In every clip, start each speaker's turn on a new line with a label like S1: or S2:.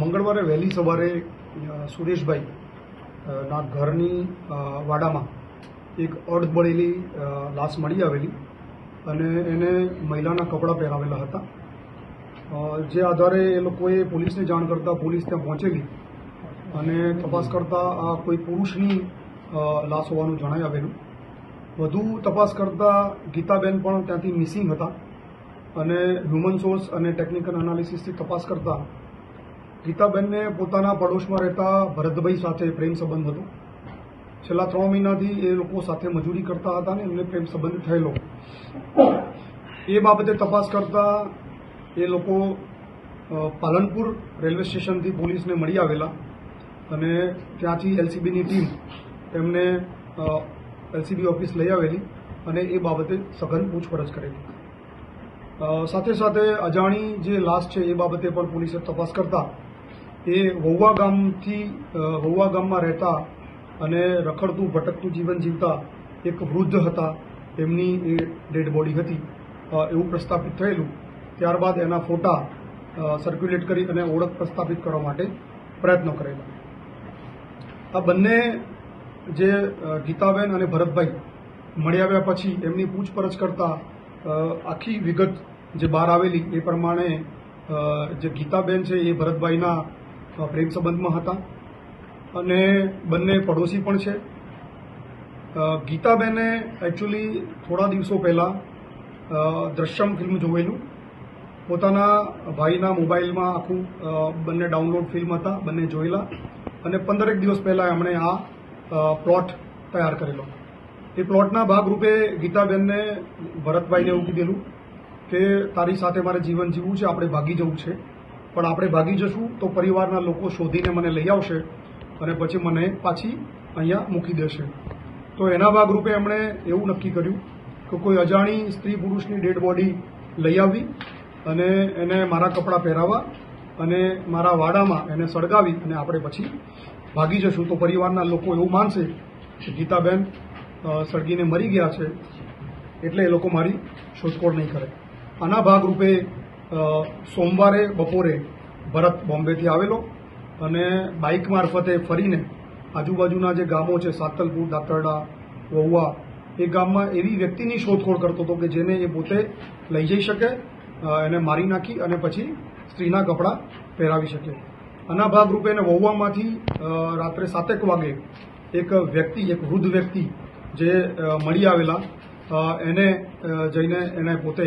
S1: મંગળવારે વહેલી સવારે સુરેશભાઈ ના ઘરની વાડામાં એક અર્ધ બળેલી લાશ મળી આવેલી અને એને મહિલાના કપડાં પહેરાવેલા હતા. જે આધારે એ લોકોએ પોલીસને જાણ કરતાં પોલીસ ત્યાં પહોંચેલી અને તપાસ કરતાં આ કોઈ પુરુષની લાશ હોવાનું જણાઈ આવેલું. વધુ તપાસ કરતાં ગીતાબેન પણ ત્યાંથી મિસિંગ હતા અને હ્યુમન સોર્સ અને ટેકનિકલ એનાલિસિસથી તપાસ કરતા ગીતાબેનને પોતાના પડોશમાં રહેતા ભરતભાઈ સાથે પ્રેમ સંબંધ હતો. છેલ્લા ત્રણ મહિનાથી એ લોકો સાથે મજૂરી કરતા હતા ને એમને પ્રેમ સંબંધ થયેલો. એ બાબતે તપાસ કરતા એ લોકો પાલનપુર રેલવે સ્ટેશનથી પોલીસને મળી આવેલા અને ત્યાંથી એલસીબીની ટીમ એમને એલસીબી ઓફિસ લઈ આવેલી અને એ બાબતે સઘન પૂછપરછ કરેલી. સાથે સાથે અજાણી જે લાશ છે એ બાબતે પણ પોલીસે તપાસ કરતા એ વહુવા ગામથી હોવા ગામમાં રહેતા અને રખડતું, ભટકતું જીવન જીવતા એક વૃદ્ધ હતા. એમની એ ડેડ બોડી હતી. એવું પ્રસ્થાપિત થયેલું. ત્યારબાદ એના ફોટા સર્ક્યુલેટ કરી અને ઓળખ પ્રસ્થાપિત કરવા માટે પ્રયત્નો કરેલા. આ બંને જે ગીતાબેન અને ભરતભાઈ મળી આવ્યા પછી એમની પૂછપરછ કરતા આખી વિગત જે બહાર આવેલી એ પ્રમાણે જે ગીતાબેન છે એ ભરતભાઈના પ્રેમ સંબંધમાં હતા. અને બંને પડોશી પણ છે. ગીતાબેને એકચ્યુઅલી થોડા દિવસો પહેલાં દ્રશ્યમ ફિલ્મ જોયેલું પોતાના ભાઈના મોબાઈલમાં આખું બંને ડાઉનલોડ ફિલ્મ હતા, બંને જોયેલા. અને પંદરેક દિવસ પહેલા એમણે આ પ્લોટ તૈયાર કરેલો. એ પ્લોટના ભાગરૂપે ગીતાબેનને ભરતભાઈને એવું કીધેલું કે, તારી સાથે મારે જીવન જીવવું છે, આપણે ભાગી જવું છે. પણ આપણે ભાગી જશું તો પરિવારના લોકો શોધીને મને લઈ આવશે અને પછી મને પાછી અહીંયા મૂકી દેશે. તો એના ભાગરૂપે એમણે એવું નક્કી કર્યું કે કોઈ અજાણી સ્ત્રી પુરુષની ડેડ બોડી લઈ આવી અને એને મારા કપડાં પહેરાવવા અને મારા વાડામાં એને સળગાવી અને આપણે પછી ભાગી જશું. તો પરિવારના લોકો એવું માનશે કે ગીતાબેન સળગીને મરી ગયા છે એટલે એ લોકો મારી શોધખોળ નહીં કરે. આના ભાગરૂપે સોમવારે, બપોરે ભરત બોમ્બેથી આવેલો અને બાઇક મારફતે ફરીને આજુબાજુના જે ગામો છે, સાતલપુર, દાતરડા વહુવા એ ગામમાં એવી વ્યક્તિની શોધખોળ કરતો હતો કે જેને એ પોતે લઈ જઈ શકે એને મારી નાખી અને પછી સ્ત્રીના કપડાં પહેરાવી શકે. આના ભાગરૂપે એને વહુવામાંથી રાત્રે સાતેક વાગે એક વ્યક્તિ, એક વૃદ્ધ વ્યક્તિ જે મળી આવેલા એને જઈને એને પોતે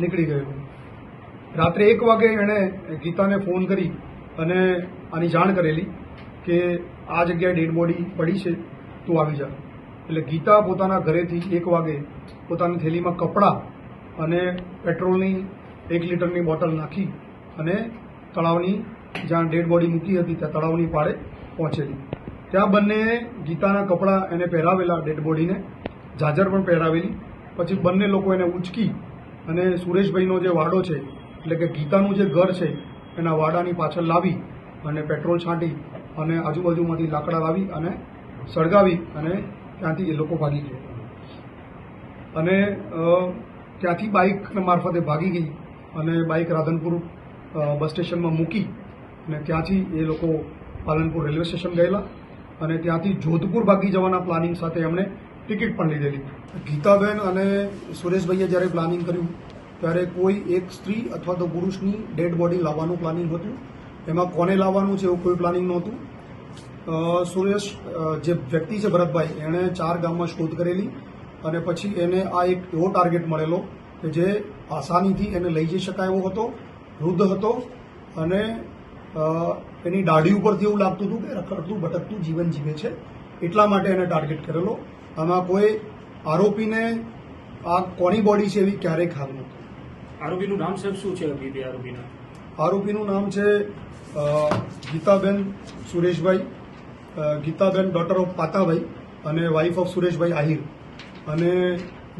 S1: નીકળી ગયેલો રાત્રે એક વાગે એણે ગીતાને ફોન કરી અને આની જાણ કરેલી કે આ જગ્યાએ ડેડ બોડી પડી છે, તું આવી જા. એટલે ગીતા પોતાના ઘરેથી એક વાગે પોતાની થેલીમાં કપડાં અને પેટ્રોલની એક લીટરની બોટલ નાખી અને તળાવની જ્યાં ડેડ બોડી મૂકી હતી, ત્યાં તળાવની પાળે પહોંચેલી. ત્યાં બંને ગીતાના કપડાં એને પહેરાવેલા ડેડ બોડીને જાજર પણ પહેરાવેલી. પછી બંને લોકો એને ઉંચકી અને સુરેશભાઈનો જે વાડો છે, એટલે કે ગીતાનું જે ઘર છે, એના વાડાની પાછળ લાવી અને પેટ્રોલ છાંટી અને આજુબાજુમાંથી લાકડા લાવી અને સળગાવી અને ત્યાંથી એ લોકો ભાગી ગયા. અને ત્યાંથી બાઇક મારફતે ભાગી ગઈ અને બાઇક રાધનપુર બસ સ્ટેશનમાં મૂકી અને ત્યાંથી એ લોકો પાલનપુર રેલવે સ્ટેશન ગયેલા અને ત્યાંથી જોધપુર ભાગી જવાના પ્લાનિંગ સાથે એમણે ટિકિટ પણ લીધેલી. ગીતાબેન અને સુરેશભાઈએ જ્યારે પ્લાનિંગ કર્યું, ત્યારે કોઈ એક સ્ત્રી અથવા તો પુરુષની ડેડ બોડી લાવવાનું પ્લાનિંગ હતું? એમાં કોને લાવવાનું છે એવું કોઈ પ્લાનિંગ નહોતું? સુરેશ જે વ્યક્તિ છે ભરતભાઈ, એણે ચાર ગામમાં શોધ કરેલી અને પછી એને આ એક એવો ટાર્ગેટ મળેલો કે જે આસાનીથી એને લઈ જઈ શકાય એવો હતો, વૃદ્ધ હતો અને એની દાઢી ઉપરથી એવું લાગતું હતું કે રખડતું, ભટકતું જીવન જીવે છે. એટલા માટે એને ટાર્ગેટ કરેલો. આમાં કોઈ આરોપીને આ કોની બોડી છે એવી ક્યારેય ખ્યાલ નથી.
S2: આરોપીનું નામ સાહેબ શું છે અભિપી આરોપીના?
S1: આરોપીનું નામ છે ગીતાબેન સુરેશભાઈ ગીતાબેન ડોટર ઓફ પાતાભાઈ અને વાઇફ ઓફ સુરેશભાઈ આહિર અને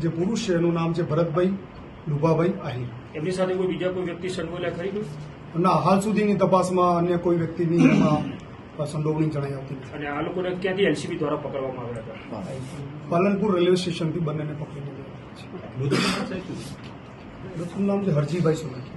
S1: જે પુરુષ છે એનું નામ છે ભરતભાઈ લુભાભાઈ આહિર.
S2: એમની સાથે કોઈ બીજા કોઈ વ્યક્તિ સંડોવાયેલા ખરી?
S1: ના હાલ સુધીની તપાસમાં અન્ય કોઈ વ્યક્તિની એમાં સંડોવણી જણાઈ આવતી નથી.
S2: અને આ લોકોને ક્યાંથી એલસીબી દ્વારા પકડવામાં આવ્યા હતા?
S1: પાલનપુર રેલવે સ્ટેશનથી બંનેને પકડી લીધા છે. મૃતકનું નામ છે હરજીભાઈ સોલંકી.